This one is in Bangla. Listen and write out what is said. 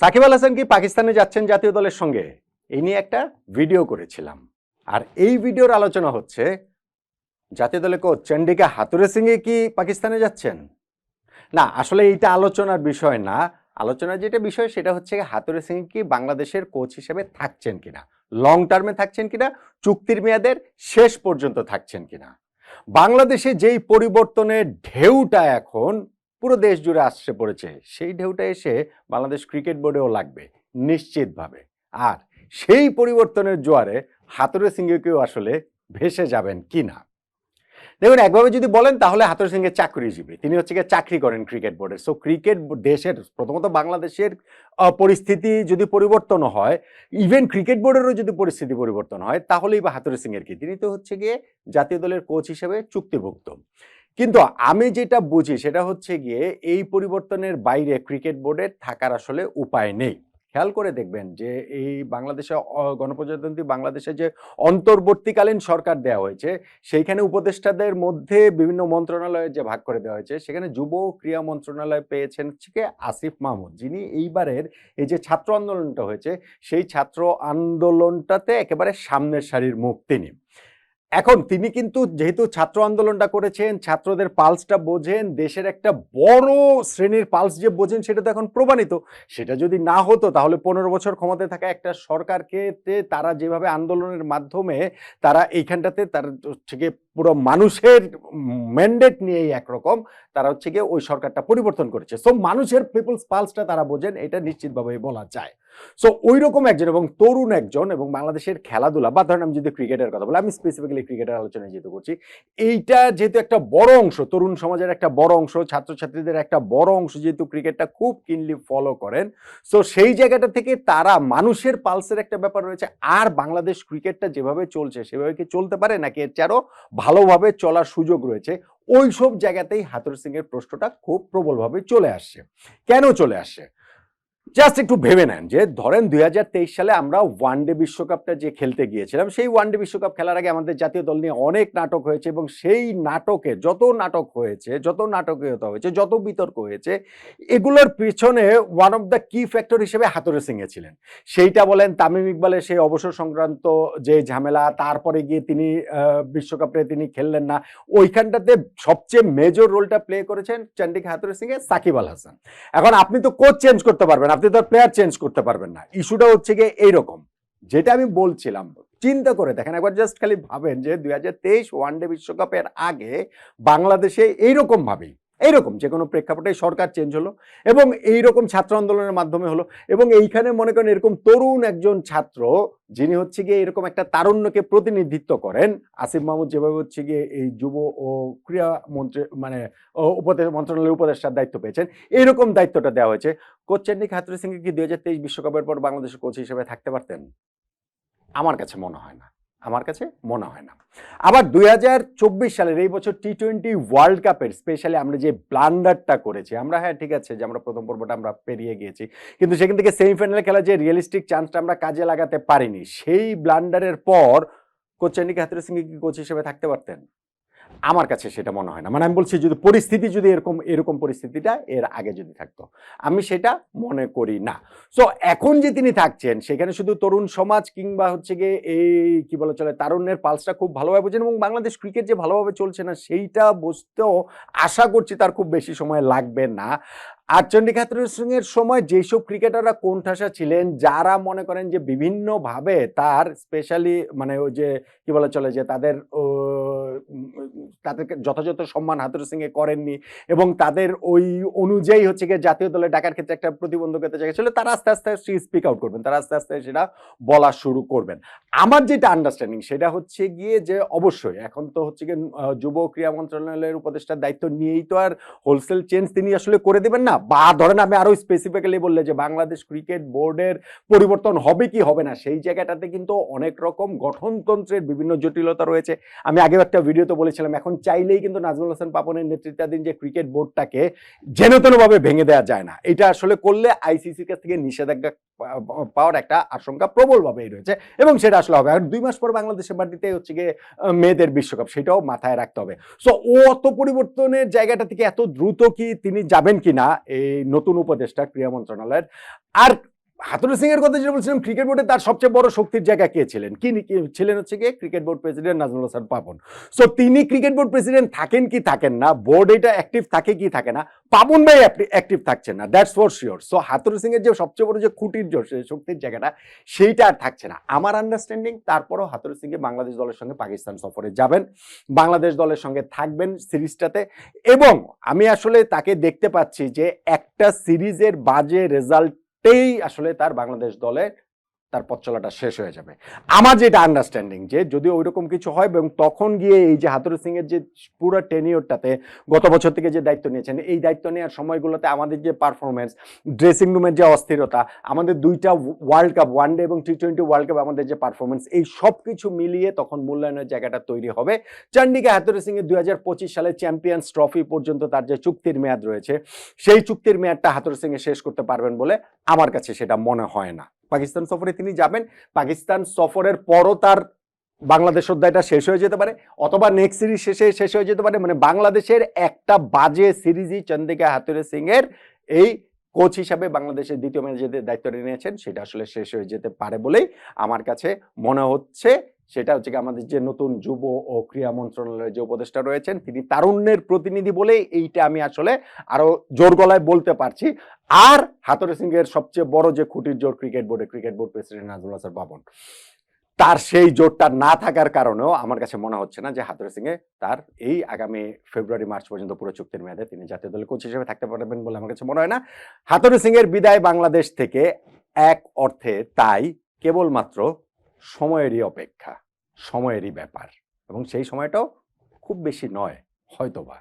সাকিব আল হাসান কি পাকিস্তানে যাচ্ছেন জাতীয় দলের সঙ্গে? এই নিয়ে একটা ভিডিও করেছিলাম। আর এই ভিডিওর আলোচনা হচ্ছে, জাতীয় দলে কোচ চন্ডিকা হাতুরে সিংয়ে কি পাকিস্তানে যাচ্ছেন? না, আসলে এইটা আলোচনার বিষয় না। আলোচনার যেটা বিষয়, সেটা হচ্ছে হাতুরে সিং কি বাংলাদেশের কোচ হিসেবে থাকছেন কিনা? লং টার্মে থাকছেন কিনা? চুক্তির মেয়াদের শেষ পর্যন্ত থাকছেন কিনা? বাংলাদেশে যেই পরিবর্তনের ঢেউটা এখন পুরো দেশ জুড়ে আসছে পড়েছে। সেই ঢেউটা এসে বাংলাদেশ ক্রিকেট বোর্ডেও লাগবে, নিশ্চিতভাবে। আর সেই পরিবর্তনের জোয়ারে হাতুরে সিংহকেও আসলে ভেসে যাবেন কি না? দেখুন, একভাবে যদি বলেন, তাহলে হাতুর সিংহে চাকরিজীবী। তিনি হচ্ছে গিয়ে চাকরি করেন ক্রিকেট বোর্ডে। সো ক্রিকেট দেশের, প্রথমত বাংলাদেশের পরিস্থিতি যদি পরিবর্তন হয় ইভেন ক্রিকেট বোর্ডেরও যদি পরিস্থিতি পরিবর্তন হয়, তাহলেই বা হাতুর সিংয়ের কি? তিনি তো হচ্ছে গিয়ে জাতীয় দলের কোচ হিসেবে চুক্তিভুক্ত। কিন্তু আমি যেটা বুঝি সেটা হচ্ছে গিয়ে এই পরিবর্তনের বাইরে ক্রিকেট বোর্ডের থাকার আসলে উপায় নেই। খেয়াল করে দেখবেন যে এই বাংলাদেশে গণপ্রজাতন্ত্রী বাংলাদেশে যে অন্তর্বর্তীকালীন সরকার দেওয়া হয়েছে, সেইখানে উপদেষ্টাদের মধ্যে বিভিন্ন মন্ত্রণালয়ে যে ভাগ করে দেওয়া হয়েছে, সেখানে যুব ক্রীড়া মন্ত্রণালয় পেয়েছেন হচ্ছে আসিফ মাহমুদ যিনি এইবারের এই যে ছাত্র আন্দোলনটা হয়েছে, সেই ছাত্র আন্দোলনটাতে একেবারে সামনের সারির মুখ তিনি। এখন তিনি কিন্তু যেহেতু ছাত্র আন্দোলনটা করেছেন, ছাত্রদের পালসটা বোঝেন, দেশের একটা বড় শ্রেণির পালস যে বোঝেন সেটা তো এখন প্রমাণিত। সেটা যদি না হতো তাহলে পনেরো বছর ক্ষমতায় থাকা একটা সরকারকে তারা যেভাবে আন্দোলনের মাধ্যমে তারা এইখানটাতে তার গিয়ে পুরো মানুষের ম্যান্ডেট নিয়েই একরকম। তারা হচ্ছে গিয়ে ওই সরকারটা পরিবর্তন করেছে। সো মানুষের পিপলস পালসটা তারা বোঝেন, এটা নিশ্চিতভাবে বলা যায়। সো ওই রকম একজন এবং তরুণ একজন এবং বাংলাদেশের খেলাধুলা বা ধরেন আমি যদি ক্রিকেটের কথা বলি, আমি স্পেসিফিক্যালি ক্রিকেটের আলোচনায় যেহেতু করছি, এইটা যেহেতু একটা বড় অংশ, তরুণ সমাজের একটা বড় অংশ, ছাত্রছাত্রীদের একটা বড় অংশ যেহেতু ক্রিকেটটা খুব কিনলি ফলো করেন সো সেই জায়গাটা থেকে তারা মানুষের পালসের একটা ব্যাপার রয়েছে। আর বাংলাদেশ ক্রিকেটটা যেভাবে চলছে, সেভাবে কি চলতে পারে? নাকি এর চেয়ে আরও ভালোভাবে চলার সুযোগ রয়েছে। ওই সব জায়গাতেই হাতুর সিং এর প্রশ্নটা খুব প্রবলভাবে চলে আসছে। কেন চলে আসছে? জাস্ট একটু ভেবে নেন যে ধরেন দু হাজার তেইশ সালে আমরা ওয়ানডে বিশ্বকাপটা যে খেলতে গিয়েছিলাম, সেই ওয়ানডে বিশ্বকাপ খেলার আগে আমাদের জাতীয় দল নিয়ে অনেক নাটক হয়েছে এবং সেই নাটকে যত নাটক হয়েছে, যত নাটকীয়তা হয়েছে, যত বিতর্ক হয়েছে, এগুলোর পিছনে one of the key factor হিসেবে হাতুরে সিংয়ে ছিলেন। সেইটা বলেন তামিম ইকবালের সেই অবসর সংক্রান্ত যে ঝামেলা, তারপরে গিয়ে তিনি বিশ্বকাপে তিনি খেললেন না, ওইখানটাতে সবচেয়ে মেজর রোলটা প্লে করেছেন চন্ডিকা হাতুরে সিংয়ে সাকিব আল হাসান। এখন আপনি তো কোচ চেঞ্জ করতে পারবেন, আপনি তো প্লেয়ার চেঞ্জ করতে পারবেন না। ইস্যুটা হচ্ছে গিয়ে এইরকম। যেটা আমি বলছিলাম, চিন্তা করে দেখেন, একবার জাস্ট খালি ভাবেন যে দুই হাজার তেইশ ওয়ানডে বিশ্বকাপের আগে বাংলাদেশে এইরকম ভাবেই এইরকম যে কোনো প্রেক্ষাপটে সরকার চেঞ্জ হলো এবং এইরকম ছাত্র আন্দোলনের মাধ্যমে হলো এবং এইখানে মনে করেন এরকম তরুণ একজন ছাত্র যিনি হচ্ছে গিয়ে এরকম একটা তারুণ্যকে প্রতিনিধিত্ব করেন, আসিফ মাহমুদ যেভাবে হচ্ছে গিয়ে এই যুব ও ক্রীড়া মন্ত্রী মানে উপদেশ, মন্ত্রণালয়ের উপদেষ্টার দায়িত্ব পেয়েছেন, এইরকম দায়িত্বটা দেওয়া হয়েছে। কোচ চেন্নিক হাতুরি সিংকে কি তেইশ বিশ্বকাপের পর বাংলাদেশের কোচ হিসেবে থাকতে পারতেন? আমার কাছে মনে হয় না। আমার কাছে মনে হয় না। আবার দুই হাজার চব্বিশ সালের এই বছর টি টোয়েন্টি ওয়ার্ল্ড কাপের স্পেশালি আমরা যে ব্লান্ডারটা করেছি, আমরা হ্যাঁ ঠিক আছে যে আমরা প্রথম পর্বটা আমরা পেরিয়ে গিয়েছি, কিন্তু সেখান থেকে সেমিফাইনালে খেলা যে রিয়েলিস্টিক চান্সটা আমরা কাজে লাগাতে পারিনি, সেই ব্লান্ডারের পর কোচ চান্ডিকা হাতুরি সিংহে কি কোচ হিসেবে থাকতে পারতেন? আমার কাছে সেটা মনে হয় না। মানে আমি বলছি যদি পরিস্থিতি যদি এরকম এরকম পরিস্থিতিটা এর আগে যদি থাকতো। আমি সেটা মনে করি না। সো এখন যে তিনি থাকছেন, সেখানে শুধু তরুণ সমাজ কিংবা হচ্ছে গিয়ে এই কি বলা চলে, তারুণ্যের পালসটা খুব ভালোভাবে বোঝেন এবং বাংলাদেশ ক্রিকেট যে ভালোভাবে চলছে না, সেইটা বুঝতেও আশা করছি তার খুব বেশি সময় লাগবে না। আর চন্ডিকা সিংয়ের সময় যেসব ক্রিকেটাররা কোণঠাসা ছিলেন, যারা মনে করেন যে বিভিন্নভাবে তার স্পেশালি মানে ওই যে কি বলা চলে যে তাদের তাদেরকে যথাযথ সম্মান হাতুর সিংয়ে করেননি এবং তাদের ওই অনুযায়ী হচ্ছে গিয়ে জাতীয় দলে ডাকার ক্ষেত্রে একটা প্রতিবন্ধকতা জায়গা ছিল, তারা আস্তে আস্তে স্পিক আউট করবেন, তারা আস্তে আস্তে সেটা বলা শুরু করবেন। আমার যেটা আন্ডারস্ট্যান্ডিং সেটা হচ্ছে গিয়ে যে অবশ্যই এখন তো হচ্ছে গিয়ে যুব ক্রীড়া মন্ত্রণালয়ের উপদেষ্টার দায়িত্ব নিয়েই তো আর হোলসেল চেঞ্জ তিনি আসলে করে দেবেন না। বা ধরেন আমি আরও স্পেসিফিক্যালি বললে যে বাংলাদেশ ক্রিকেট বোর্ডের পরিবর্তন হবে কি হবে না, সেই জায়গাটাতে কিন্তু অনেক রকম গঠনতন্ত্রের বিভিন্ন জটিলতা রয়েছে। আমি আগেও একটা ভিডিওতে বলেছিলাম, এখন চাইলেই কিন্তু নাজমুল হাসান পাপনের নেতৃত্বাধীন যে ক্রিকেট বোর্ডটাকে যেন তেনভাবে ভেঙে দেওয়া যায় না। এটা আসলে করলে আইসিসির কাছ থেকে নিষেধাজ্ঞা পাওয়ার একটা আশঙ্কা প্রবলভাবেই রয়েছে এবং সেটা আসলে হবে। আর দুই মাস পর বাংলাদেশের মাটিতে হচ্ছে গিয়ে মেয়েদের বিশ্বকাপ, সেটাও মাথায় রাখতে হবে। সো ও অত পরিবর্তনের জায়গাটা থেকে এত দ্রুত কি তিনি যাবেন কিনা, এই নতুন উপদেষ্টা ক্রীড়া মন্ত্রণালয়ের আর হাতুরু সিং এর কথা যেটা বলছিলাম ক্রিকেট বোর্ডে তার সবচেয়ে বড় শক্তির জায়গা কে ছিলেন? কি কি ছিলেন হচ্ছে গিয়ে cricket board president Nazmul Hasan Papon. So তিনি ক্রিকেট বোর্ড প্রেসিডেন্ট থাকেন কি থাকেন না বোর্ড এটা অ্যাক্টিভ থাকে কি থাকে না, পাপন ভাই অ্যাক্টিভ থাকছেন না that's for sure so Hathurusingha এর যে সবচেয়ে বড় যে খুঁটির শক্তির জায়গাটা, সেইটা আর থাকছে না। আমার আন্ডারস্ট্যান্ডিং তারপরও হাতুরু সিং বাংলাদেশ দলের সঙ্গে পাকিস্তান সফরে যাবেন, বাংলাদেশ দলের সঙ্গে থাকবেন সিরিজটাতে। এবং আমি আসলে তাকে দেখতে পাচ্ছি যে একটা সিরিজের বাজে রেজাল্টেই আসলে তার বাংলাদেশ দলে তার পথ চলাটা শেষ হয়ে যাবে। আমার যেটা আন্ডারস্ট্যান্ডিং যে যদি ওইরকম কিছু হয় এবং তখন গিয়ে এই যে হাতুরু সিং এর যে পুরো টেনিওরটাতে গত বছর থেকে যে দায়িত্ব নিয়েছেন, এই দায়িত্ব নেওয়ার সময়গুলোতে আমাদের যে পারফরমেন্স ড্রেসিং রুমের যে অস্থিরতা, আমাদের দুইটা ওয়ার্ল্ড কাপ ওয়ান ডে এবং টি টোয়েন্টি ওয়ার্ল্ড কাপ আমাদের যে পারফরমেন্স এই সব কিছু মিলিয়ে তখন মূল্যায়নের জায়গাটা তৈরি হবে। চন্ডিকা হাতুরু সিং এর দুই হাজার পঁচিশ সালে চ্যাম্পিয়ন্স ট্রফি পর্যন্ত তার যে চুক্তির মেয়াদ রয়েছে, সেই চুক্তির মেয়াদটা হাতুরু সিং এ শেষ করতে পারবেন বলে আমার কাছে সেটা মনে হয় না। পাকিস্তান সফরে তিনি যাবেন। পাকিস্তান সফরের পরও তার বাংলাদেশ অধ্যায়টা শেষ হয়ে যেতে পারে, অথবা নেক্সট সিরিজ শেষে শেষ হয়ে যেতে পারে। মানে বাংলাদেশের একটা বাজে সিরিজই চন্দিকা হাতুরে সিং এর এই কোচ হিসাবে বাংলাদেশের দ্বিতীয় ম্যানেজারের দায়িত্বটা নিয়েছেন। সেটা আসলে শেষ হয়ে যেতে পারে বলেই আমার কাছে মনে হচ্ছে। সেটা হচ্ছে কি আমাদের যে নতুন যুব ও ক্রীড়া মন্ত্রণালয়ের যে উপদেষ্টা রয়েছেন, তিনি তারুণ্যের প্রতিনিধি বলেই এইটা আমি আসলে আরও জোর গলায় বলতে পারছি। আর হাতুরে সিং এর সবচেয়ে বড় যে খুঁটির জোর ক্রিকেট বোর্ডে cricket board president Nazmul Hasan Papon. তার সেই জোরটা না থাকার কারণেও আমার কাছে মনে হচ্ছে না যে হাতরে সিং এ তার এই আগামী ফেব্রুয়ারি, মার্চ পর্যন্ত পুরো চুক্তির মেয়াদে তিনি জাতীয় দলের কোচ হিসেবে থাকতে পারবেন বলে আমার কাছে মনে হয় না। হাতুরে সিং এর বিদায় বাংলাদেশ থেকে এক অর্থে তাই কেবলমাত্র সময়েরই অপেক্ষা সময়েরই ব্যাপার এবং সেই সময়টাও খুব বেশি নয় হয়তোবা।